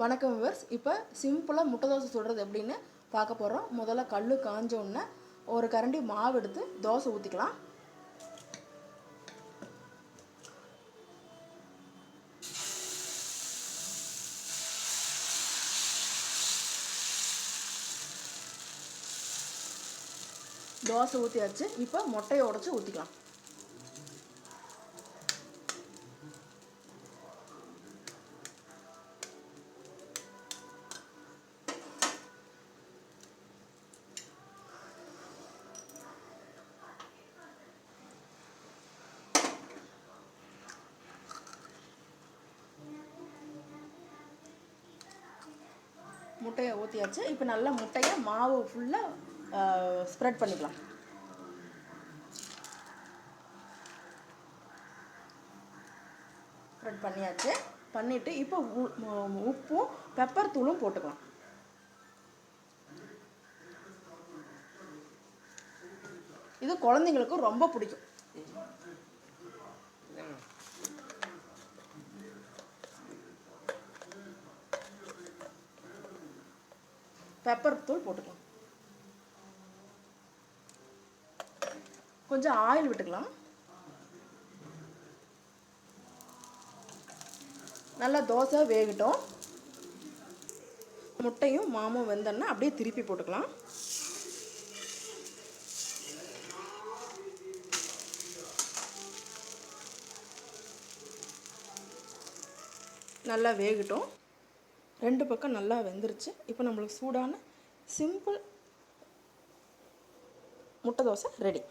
வணக்கம் விவர்ஸ் இப்போ சிம்பிளாக முட்டை தோசை சுடுறது எப்படின்னு பார்க்க போகிறோம் முதல்ல கல் காஞ்ச உடனே ஒரு கரண்டி மாவு எடுத்து தோசை ஊற்றிக்கலாம் தோசை ஊற்றியாச்சு இப்போ முட்டையை உடச்சி ஊற்றிக்கலாம் முட்டையை ஊற்றியாச்சு இப்போ நல்லா முட்டையை மாவு ஃபுல்லாக ஸ்ப்ரெட் பண்ணிக்கலாம். ஸ்ப்ரெட் பண்ணியாச்சு. பண்ணிவிட்டு இப்போ உ- உப்பும் பெப்பர் தூளும் போட்டுக்கலாம். இது குழந்தைங்களுக்கு ரொம்ப பிடிக்கும். பெப்பர் தூள் போட்டுக்கலாம். கொஞ்சம் ஆயில் விட்டுக்கலாம். நல்லா தோசை வேகட்டும். முட்டையும் மாமும் வெந்தோன்னா அப்படியே திருப்பி போட்டுக்கலாம். நல்லா வேகட்டும். ரெண்டு பக்கம் நல்லா வெந்துருச்சு. இப்போ நம்மளுக்கு சூடான சிம்பிள் முட்டை தோசை ரெடி